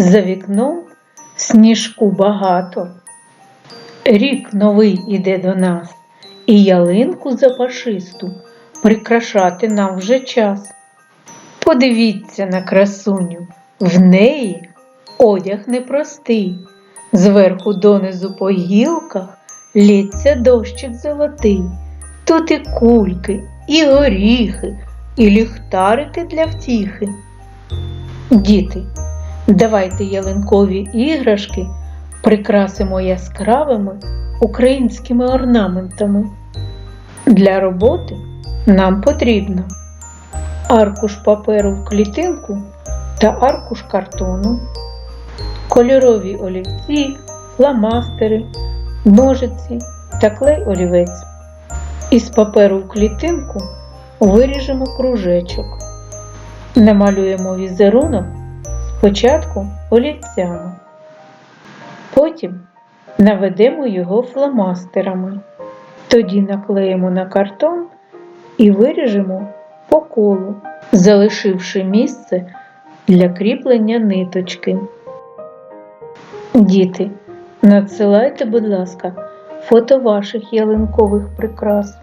За вікном сніжку багато. Рік новий іде до нас, і ялинку запашисту прикрашати нам вже час. Подивіться на красуню, в неї одяг непростий, зверху донизу по гілках лється дощик золотий. Тут і кульки, і горіхи, і ліхтарики для втіхи. Діти, давайте ялинкові іграшки прикрасимо яскравими українськими орнаментами. Для роботи нам потрібно аркуш паперу в клітинку та аркуш картону, кольорові олівці, фломастери, ножиці та клей олівець. Із паперу в клітинку виріжемо кружечок. Намалюємо візерунок спочатку олівцями. Потім наведемо його фломастерами. Тоді наклеїмо на картон і виріжемо по колу, залишивши місце для кріплення ниточки. Діти, надсилайте, будь ласка, фото ваших ялинкових прикрас.